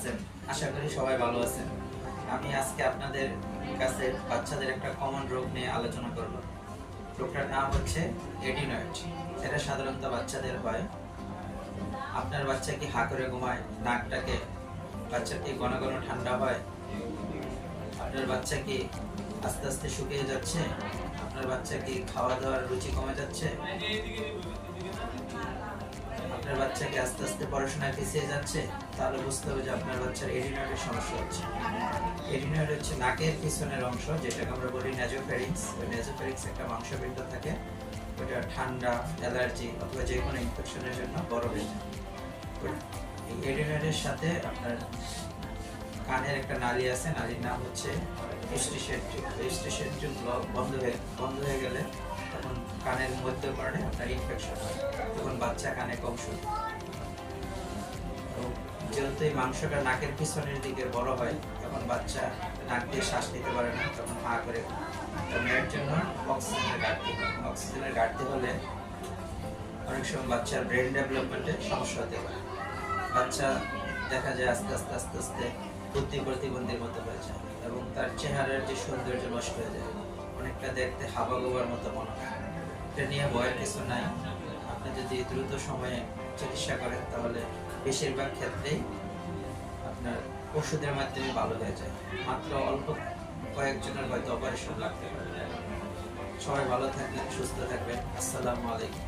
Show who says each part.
Speaker 1: আছেন? আশা করি সবাই ভালো আছেন। আমি আজকে আপনাদের কাছে বাচ্চাদের একটা কমন রোগ নিয়ে আলোচনা করব। রোগটার নাম হচ্ছে এডিনয়েড এটা সাধারণত বাচ্চাদের হয়। আপনার বাচ্চা কি হা করে ঘুমায়? নাকটাকে বাচ্চার কি ঘন ঘন ঠান্ডা হয়? আপনার বাচ্চা কি আস্তে আস্তে শুকিয়ে যাচ্ছে? আপনার বাচ্চা কি খাওয়া দাওয়ার রুচি কমে যাচ্ছে? আপনার বাচ্চা কি আস্তে আস্তে পড়াশোনায় পিছিয়ে যাচ্ছে, তাহলে বুঝতে হবে যে আপনার বাচ্চার এডিনয়েডের সমস্যা হচ্ছে। এডিনয়েড হচ্ছে নাকের পিছনের অংশ, যেটাকে আমরা বলি নেজোফেরিংস ওই নেজোফেরিংস একটা মাংসপিণ্ড থাকে। ওটা ঠান্ডা, অ্যালার্জি অথবা যে কোনো ইনফেকশনের জন্য বড় হয়ে যায়। এডিনয়েডের সাথে আপনার কানের একটা নালী আছে, নালীর নাম হচ্ছে স্টেশন বন্ধ হয়ে বন্ধ হয়ে গেলে তখন কানের মধ্যকর্ণে আপনার ইনফেকশন হয়। বাচ্চা কানে কম শুনে। যেহেতু এই মাংসটা নাকের পিছনের দিকে বড় হয় তখন বাচ্চা নাক দিয়ে শ্বাস নিতে পারে না, তখন হা করে তখন এর জন্য অক্সিজেনের ঘাটতি হয়। অক্সিজেনের ঘাটতি হলে অনেক সময় বাচ্চার ব্রেন ডেভেলপমেন্টে সমস্যা হতে পারে। বাচ্চা দেখা যায় আস্তে আস্তে আস্তে আস্তে বুদ্ধি প্রতিবন্ধীর মতো হয়ে যায় এবং তার চেহারার যে সৌন্দর্য নষ্ট হয়ে যায়। অনেকটা দেখতে হাবা গোবার মতো মনে হয়। এটা নিয়ে ভয়ের কিছু নাই। আপনি যদি দ্রুত সময়ে চিকিৎসা করেন, তাহলে বেশিরভাগ ক্ষেত্রেই আপনার ওষুধের মাধ্যমে ভালো হয়ে যায়। মাত্র অল্প কয়েকজনের হয়তো অপারেশন লাগতে পারে। সবাই ভালো থাকবেন, সুস্থ থাকবেন। আসসালামু আলাইকুম।